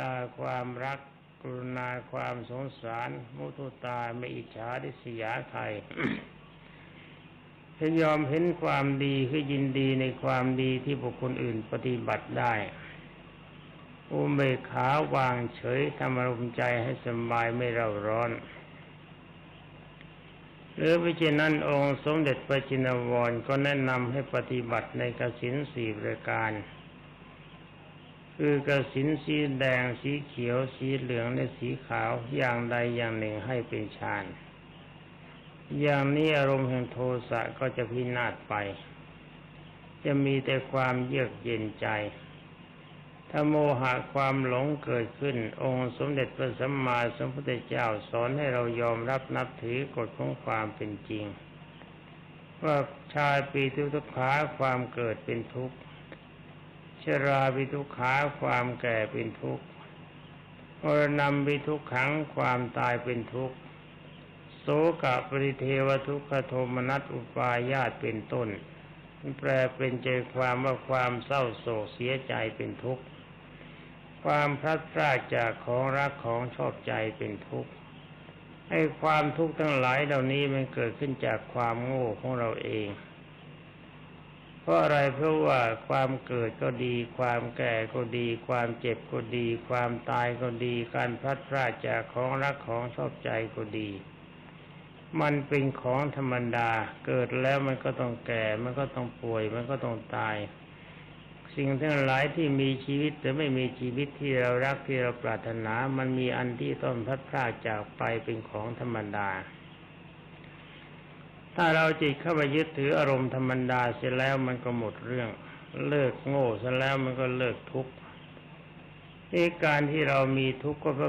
ตาความรักกรุณาความสงสาร มุทุตาไม่อิจฉาดิษยาใครถ้ยอมเห็นความดีคือยินดีในความดีที่บุคคลอื่นปฏิบัติได้ อุเบกขาวางเฉยทำอารมณ์ใจให้สบายไม่เร่าร้อน หรือวิจนั้นองค์สมเด็จพระจินวรก็แนะนำให้ปฏิบัติในกสินสี่ประการ คือกสินสีแดงสีเขียว สีเหลืองและสีขาวอย่างใดอย่างหนึ่งให้เป็นฌานอย่างนี้อารมณ์แห่งโทสะก็จะพินาศไป จะมีแต่ความเยือกเย็นใจ ถ้าโมหะความหลงเกิดขึ้น องค์สมเด็จพระสัมมาสัมพุทธเจ้าสอนให้เรายอมรับนับถือกฎของความเป็นจริง ว่าชายปีทุกขาความเกิดเป็นทุกข์ ชราปิทุกขาความแก่เป็นทุกข์มรณะปิทุกขังความตายเป็นทุกข์โสกะปริเทวทุกขโทมนัสอุปายาตเป็นต้นแปลเป็นใจความว่าความเศร้าโศกเสียใจเป็นทุกข์ ความพลัดพรากจากของรักของชอบใจเป็นทุกข์ไอ้ความทุกข์ทั้งหลายเหล่านี้มันเกิดขึ้นจากความโง่ของเราเอง เพราะอะไรเพราะว่าความเกิดก็ดี ความแก่ก็ดี ความเจ็บก็ดี ความตายก็ดี การพลัดพรากจากของรักของชอบใจก็ดี มันเป็นของธรรมดา เกิดแล้วมันก็ต้องแก่ มันก็ต้องป่วย มันก็ต้องตาย สิ่งทั้งหลายที่มีชีวิตแต่ไม่มีชีวิตที่เรารักที่เราปรารถนา มันมีอันที่ต้องพลัดพรากจากไปเป็นของธรรมดา ถ้าเราจิตเข้าไปยึดถืออารมณ์ธรรมดาเสร็จแล้วมันก็หมดเรื่อง เลิกโง่เสร็จแล้วมันก็เลิกทุกข์ในการที่เรามีทุกข์ก็เพราะ